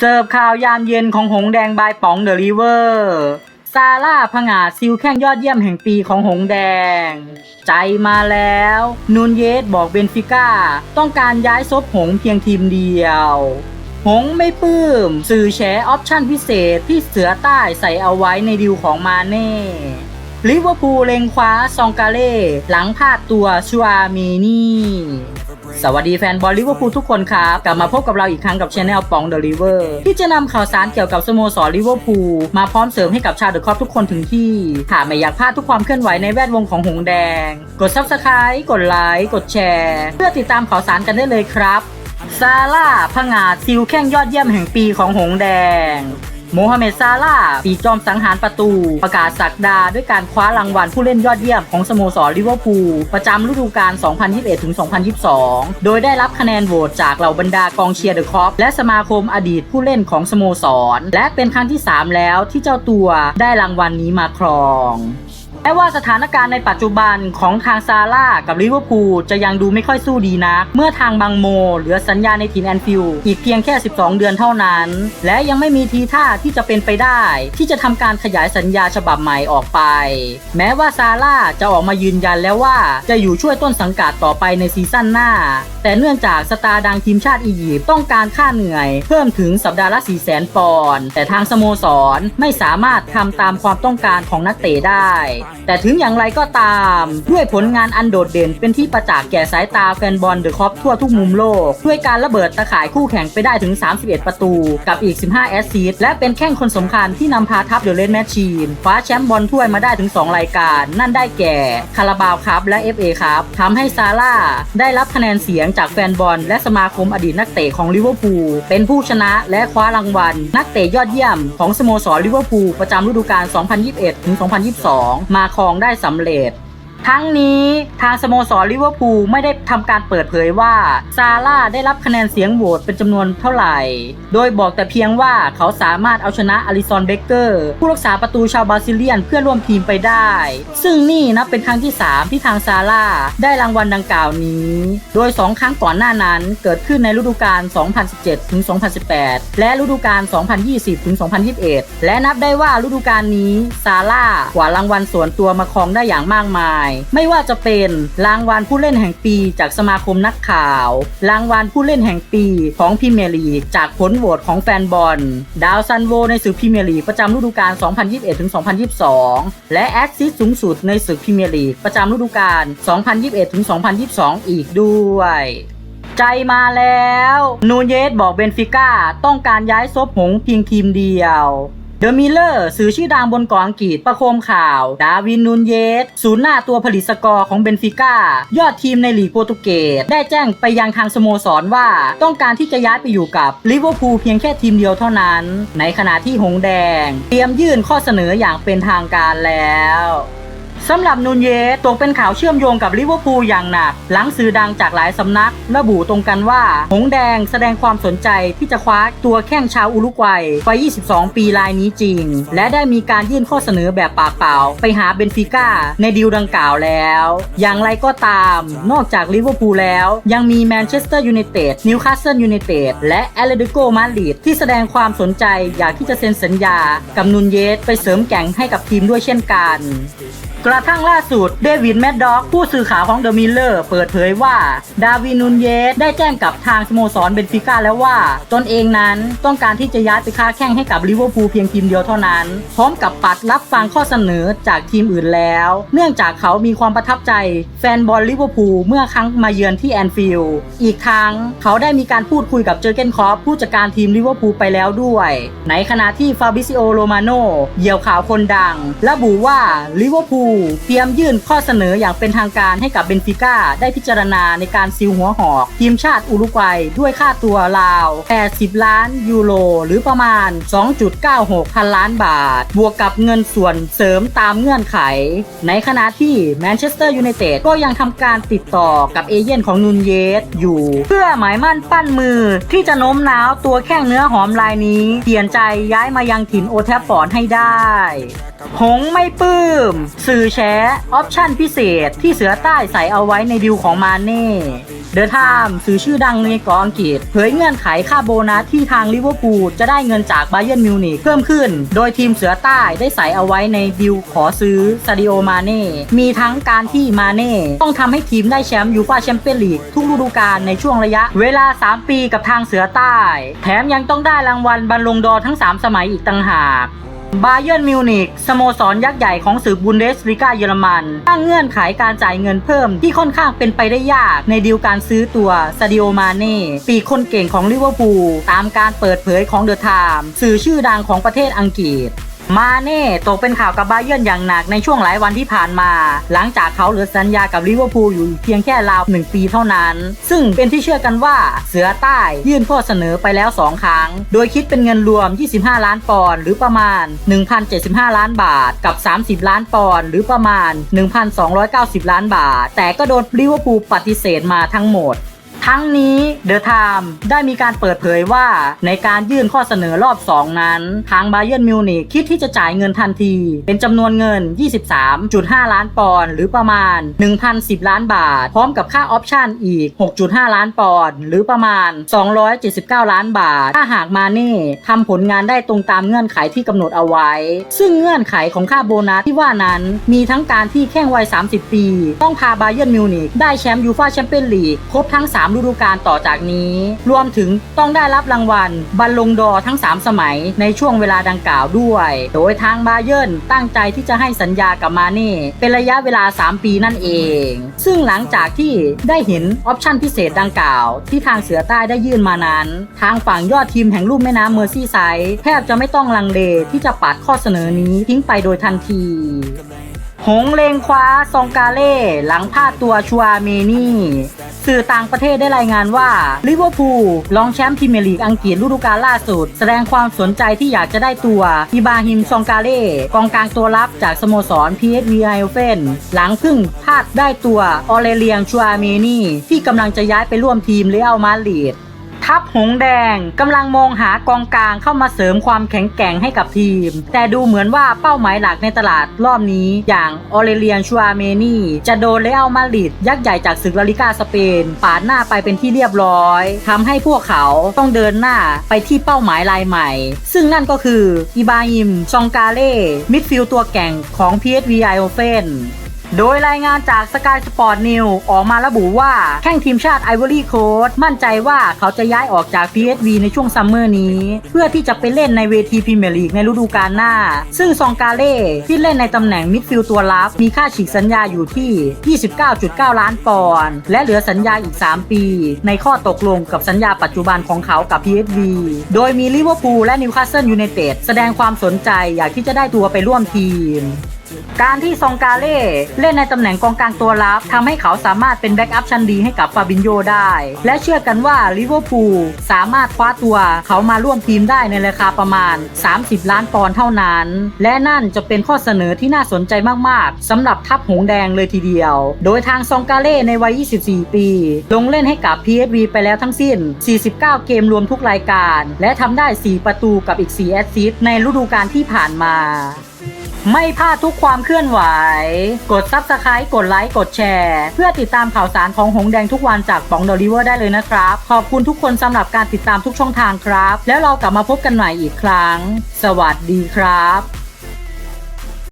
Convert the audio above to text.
เสิร์ฟข่าวยามเย็นของหงแดงบายป๋องเดอะริเวอร์ซาร่าผงาซิลแข้งยอดเยี่ยมแห่งปีของหงแดง ใจมาแล้ว นูนเยสบอกเบนฟิก้า ต้องการย้ายซบหงเพียงทีมเดียว หงไม่ปลื้ม สื่อแช่ออปชั่นพิเศษที่เสือใต้ใส่เอาไว้ในดิวของมาเน่ลิเวอร์พูลเล็งคว้าซองกาเล่ หลังพลาดตัวชัวมีนี่ สวัสดีแฟนบอลลิเวอร์พูลทุกคนครับ กลับมาพบกับเราอีกครั้งกับช anel ปองเดอะลิเวอร์ที่จะนำข่าวสารเกี่ยวกับสโมสรลิเวอร์พูลมาพร้อมเสริมให้กับชาวเดอะคอปทุกคนถึงที่ถ้าไม่อยากพลาดทุกความเคลื่อนไหวในแวดวงของหงแดง กด Subscribe กดไลค์กดแชร์ เพื่อติดตามข่าวสารกันได้เลยครับซาร่าผงาดซิลแข้งยอดเยี่ยมแห่งปีของหงแดง โมฮัมเหม็ดซาลาปีจอมสังหารประตู ประกาศสักดาด้วยการคว้ารางวัลผู้เล่นยอดเยี่ยมของสโมสรลิเวอร์พูลประจำฤดูกาล 2021-2022 โดยได้รับคะแนนโหวตจากเหล่าบรรดากองเชียร์เดอะคอปและสมาคมอดีตผู้เล่นของสโมสร และเป็นครั้งที่ 3 แล้วที่เจ้าตัวได้รางวัลนี้มาครอง แม้ว่าสถานการณ์ในปัจจุบันของทางซาร่ากับลิเวอร์พูลจะยังดูไม่ค่อยสู้ดีนัก เมื่อทางบางโม เหลือสัญญาในทีมแอนฟิลด์อีกเพียงแค่ 12 เดือนเท่านั้น และยังไม่มีทีท่าที่จะเป็นไปได้ ที่จะทำการขยายสัญญาฉบับใหม่ออกไป แม้ว่าซาร่าจะออกมายืนยันแล้วว่าจะอยู่ช่วยต้นสังกัดต่อไปในซีซั่นหน้า แต่เนื่องจากสตาร์ดังทีมชาติอียิปต์ต้องการค่าเหนื่อย เพิ่มถึงสัปดาห์ละ4 0 0 0 0 0ปอนด์แต่ทางสโมสรไม่สามารถทำตามความต้องการของนักเตะได้แต่ถึงอย่างไรก็ตาม ด้วยผลงานอันโดดเด่นเป็นที่ประจักษ์แก่สายตาแฟนบอลเดอะคอปทั่วทุกมุมโลก ด้วยการระเบิดตะข่ายคู่แข่งไปได้ถึง 31 ประตู กับอีก 15 แอสซิสต์และเป็นแข้งคนสำคัญที่นำพาทัพเดอะเลนแมชชีนคว้าแชมป์บอลถ้วยมาได้ถึง 2 รายการ นั่นได้แก่คาราบาวครับและ FA ครับทำให้ซาร่าได้รับคะแนนเสียงจากแฟนบอลและสมาคมอดีตนักเตะของลิเวอร์พูลเป็นผู้ชนะและคว้ารางวัล นักเตะยอดเยี่ยมของสโมสรลิเวอร์พูลประจำฤดูกาล 2021-2022มาาครองได้สำเร็จ ทั้งนี้ทางสโมสรลิเวอร์พูลไม่ได้ทำการเปิดเผยว่า ซาร่าได้รับคะแนนเสียงโหวตเป็นจำนวนเท่าไหร่ โดยบอกแต่เพียงว่าเขาสามารถเอาชนะอลิซอนเบเกอร์ ผู้รักษาประตูชาวบราซิเลียนเพื่อร่วมทีมไปได้ ซึ่งนี่นับเป็นครั้งที่ 3 ที่ทางซาร่าได้รางวัลดังกล่าวนี้ โดย 2 ครั้งก่อนหน้านั้นเกิดขึ้นในฤดูกาล 2017-2018 และฤดูกาล 2020-2021 และนับได้ว่าฤดูกาลนี้ซาร่ากว่ารางวัลส่วนตัวมาครองได้อย่างมากมายไม่ว่าจะเป็นรางวัลผู้เล่นแห่งปีจากสมาคมนักข่าว รางวัลผู้เล่นแห่งปีของพรีเมร์ลีจากผลโหวตของแฟนบอล ดาวซันโวในศึกพรีเมร์ลีประจำฤดูกาล 2021-2022 และแอสซิสต์สูงสุดในศึกพรีเมร์ลีประจำฤดูกาล 2021-2022 อีกด้วยใจมาแล้ว นูเยสบอกเบนฟิก้าต้องการย้ายซบหงเพียงทีมเดียว เดอะมิลเลอร์สื่อชื่อดังบนเกาะอังกฤษประโคมข่าว ดาวินนูนเยสศูนย์หน้าตัวผลิตสกอร์ของเบนฟิก้ายอดทีมในลีกโปรตุเกสได้แจ้งไปยังทางสโมสรว่า ต้องการที่จะย้ายไปอยู่กับลิเวอร์พูลเพียงแค่ทีมเดียวเท่านั้น ในขณะที่หงแดง เตรียมยื่นข้อเสนออย่างเป็นทางการแล้ว สำหรับนูนเยตกเป็นข่าวเชื่อมโยงกับลิเวอร์พูลอย่างหนัก หลังสื่อดังจากหลายสำนัก ระบุตรงกันว่า หงแดงแสดงความสนใจที่จะคว้าตัวแข้งชาวอุรุกวัยวัย 22 ปีรายนี้จริง และได้มีการยื่นข้อเสนอแบบปากเปล่า ไปหาเบนฟิก้าในดีลดังกล่าวแล้ว อย่างไรก็ตาม นอกจากลิเวอร์พูลแล้ว ยังมีแมนเชสเตอร์ยูไนเต็ดนิวคาสเซิลยูไนเต็ดและแอตเลติโกมาดริดที่แสดงความสนใจอยากที่จะเซ็นสัญญา กับนูนเยสไปเสริมแก่งให้กับทีมด้วยเช่นกันกระทั่งล่าสุดเดวิดแมดด็อกผู้สื่อข่าวของเดอะมิลเลอร์เปิดเผยว่า ดาวินนูนเยสได้แจ้งกับทางสโมสรเบนฟิก้าแล้วว่า ตนเองนั้นต้องการที่จะย้ายไปค้าแข่งให้กับลิเวอร์พูลเพียงทีมเดียวเท่านั้น พร้อมกับปัดรับฟังข้อเสนอจากทีมอื่นแล้ว เนื่องจากเขามีความประทับใจแฟนบอลลิเวอร์พูลเมื่อครั้งมาเยือนที่แอนฟิลด์อีกทั้งเขาได้มีการพูดคุยกับเจอเกนคอปผู้จัดการทีมลิเวอร์พูลไปแล้วด้วย ในขณะที่ฟาบิซิโอโรมาโนเหยี่ยวข่าวคนดัง ระบุว่าลิเวอร์พูลเตรียมยื่นข้อเสนออย่างเป็นทางการให้กับเบนฟิก้าได้พิจารณาในการซิลหัวหอกทีมชาติอุรุกวัยด้วยค่าตัวราว 80 ล้านยูโร หรือประมาณ 2.96 พันล้านบาท บวกกับเงินส่วนเสริมตามเงื่อนไข ในขณะที่แมนเชสเตอร์ยูไนเต็ดก็ยังทำการติดต่อกับเอเย่นของนูนเยสอยู่ เพื่อหมายมั่นปั้นมือที่จะโน้มน้าวตัวแข้งเนื้อหอมรายนี้เปลี่ยนใจย้ายมายังถิ่นโอแทฟฟอร์ดให้ได้ หงไม่ปลื้มสื่อือแชร์ออปชั่นพิเศษที่เสือใต้ใส่เอาไว้ในดิวของมาเน่เดอะไทม์สื่อชื่อดังในกาะอังกฤษเผยเงื่อนไขค่าโบนัสที่ทางลิเวอร์พูลจะได้เงินจากไบเยิร์นมิวนิกเพิ่มขึ้น โดยทีมเสือใต้ได้ใส่เอาไว้ในดิวขอซื้อซาดิโอมาเน่ มีทั้งการที่มาเน่ ต้องทำให้ทีมได้แชมป์ยูฟ่าแชมเปี้ยนลีกทุกฤดูกาลในช่วงระยะ เวลา 3 ปีกับทางเสือใต้ แถมยังต้องได้รางวัลบอลลงดอร์ทั้ง 3 สมัยอีกต่างหาก บาเยิร์นมิวนิกสโมสรยักษ์ใหญ่ของสื่อบุนเดสลิกาเยอรมันตั้งเงื่อนไขการจ่ายเงินเพิ่มที่ค่อนข้างเป็นไปได้ยากในดีลการซื้อตัวซาดิโอมาเน่ปีคนเก่งของลิเวอร์พูลตามการเปิดเผยของเดอะไทม์สื่อชื่อดังของประเทศอังกฤษ มาเน่ตกเป็นข่าวกับบาเยิร์นอย่างหนักในช่วงหลายวันที่ผ่านมา หลังจากเขาเหลือสัญญากับลิเวอร์พูลอยู่เพียงแค่ราวหนึ่งปีเท่านั้น ซึ่งเป็นที่เชื่อกันว่าเสือใต้ยื่นข้อเสนอไปแล้ว 2 ครั้ง โดยคิดเป็นเงินรวม 25 ล้านปอนด์หรือประมาณ 1,075 ล้านบาทกับ 30 ล้านปอนด์หรือประมาณ 1,290 ล้านบาท แต่ก็โดนลิเวอร์พูลปฏิเสธมาทั้งหมด ทั้งนี้เดอะไทม์ได้มีการเปิดเผยว่าในการยื่นข้อเสนอรอบ 2 นั้น ทางบาเยิร์นมิวนิกคิดที่จะจ่ายเงินทันที เป็นจำนวนเงิน 23.5 ล้านปอนด์หรือประมาณ 1,010 ล้านบาท พร้อมกับค่าออปชั่นอีก 6.5 ล้านปอนด์หรือประมาณ 279 ล้านบาท ถ้าหากมาเน่ทำผลงานได้ตรงตามเงื่อนไขที่กำหนดเอาไว้ ซึ่งเงื่อนไขของค่าโบนัสที่ว่านั้นมีทั้งการที่แข้งวัย 30 ปี ต้องพาบาเยิร์นมิวนิกได้แชมป์ยูฟ่าแชมเปี้ยนลีกครบทั้ง 3ฤดูกาลต่อจากนี้ รวมถึงต้องได้รับรางวัลบัลลงดอทั้ง 3 สมัยในช่วงเวลาดังกล่าวด้วย โดยทางบาเยิร์นตั้งใจที่จะให้สัญญากับมาเน่เป็นระยะเวลา 3 ปีนั่นเอง ซึ่งหลังจากที่ได้เห็นออปชั่นพิเศษดังกล่าว ที่ทางเสือใต้ได้ยื่นมานั้น ทางฝั่งยอดทีมแห่งลุ่มแม่น้ำเมอร์ซี่ไซด์แทบจะไม่ต้องลังเลที่จะปัดข้อเสนอนี้ทิ้งไปโดยทันทีหงเลงคว้าซองกาเล่ หลังพลาดตัวชัวเมนี่ สื่อต่างประเทศได้รายงานว่าลิเวอร์พูลรองแชมป์พรีเมียร์ลีกอังกฤษฤดูกาลล่าสุด แสดงความสนใจที่อยากจะได้ตัวอิบาฮิมซองกาเล่กองกลางตัวรับจากสโมสร PSV Eindhoven หลังเพึ่งพลาดได้ตัวออเรเลียงชัวเมนี่ที่กำลังจะย้ายไปร่วมทีมเรอัลมาดริด ทัพหงแดงกำลังมองหากองกลางเข้ามาเสริมความแข็งแกร่งให้กับทีม แต่ดูเหมือนว่าเป้าหมายหลักในตลาดรอบนี้อย่างออเรเลียนชัวเมนี่จะโดนเรอัลมาดริดยักษ์ใหญ่จากศึกลาลิกาสเปนปาดหน้าไปเป็นที่เรียบร้อยทำให้พวกเขาต้องเดินหน้าไปที่เป้าหมายรายใหม่ ซึ่งนั่นก็คืออิบาฮิมซองกาเล่ มิดฟิลด์ตัวแก่งของ PSV Eindhoven โดยรายงานจาก Sky Sport News ออกมาระบุว่าแข่งทีมชาติไอวอรี่โคสมั่นใจว่าเขาจะย้ายออกจาก PSV ในช่วงซัมเมอร์นี้ เพื่อที่จะไปเล่นในเวทีพรีเมียร์ลีกในฤดูกาลหน้า ซึ่งซองกาเล่ที่เล่นในตำแหน่งมิดฟิลด์ตัวรับ มีค่าฉีกสัญญาอยู่ที่ 29.9 ล้านปอนด์และเหลือสัญญาอีก 3 ปี ในข้อตกลงกับสัญญาปัจจุบันของเขากับ PSV โดยมีลิเวอร์พูลและนิวคาสเซิลยูไนเต็ดแสดงความสนใจอยากที่จะได้ตัวไปร่วมทีม การที่ซองกาเล่เล่นในตำแหน่งกองกลางตัวรับทำให้เขาสามารถเป็นแบ็กอัพชั้นดีให้กับฟาบินโยได้ และเชื่อกันว่าลิเวอร์พูลสามารถคว้าตัวเขามาร่วมทีมได้ในราคาประมาณ 30 ล้านปอนด์เท่านั้น และนั่นจะเป็นข้อเสนอที่น่าสนใจมากๆสำหรับทัพหงแดงเลยทีเดียว โดยทางซองกาเล่ในวัย 24 ปี ลงเล่นให้กับ PSV ไปแล้วทั้งสิ้น 49 เกมรวมทุกรายการ และทำได้ 4 ประตูกับอีก 4 แอสซิสต์ในฤดูกาลที่ผ่านมา ไม่พลาดทุกความเคลื่อนไหว กด Subscribe กดไลค์กดแชร์ เพื่อติดตามข่าวสารของหงแดงทุกวันจากป๋องเดลิเวอร์ได้เลยนะครับ ขอบคุณทุกคนสำหรับการติดตามทุกช่องทางครับ แล้วเรากลับมาพบกันใหม่อีกครั้ง สวัสดีครับ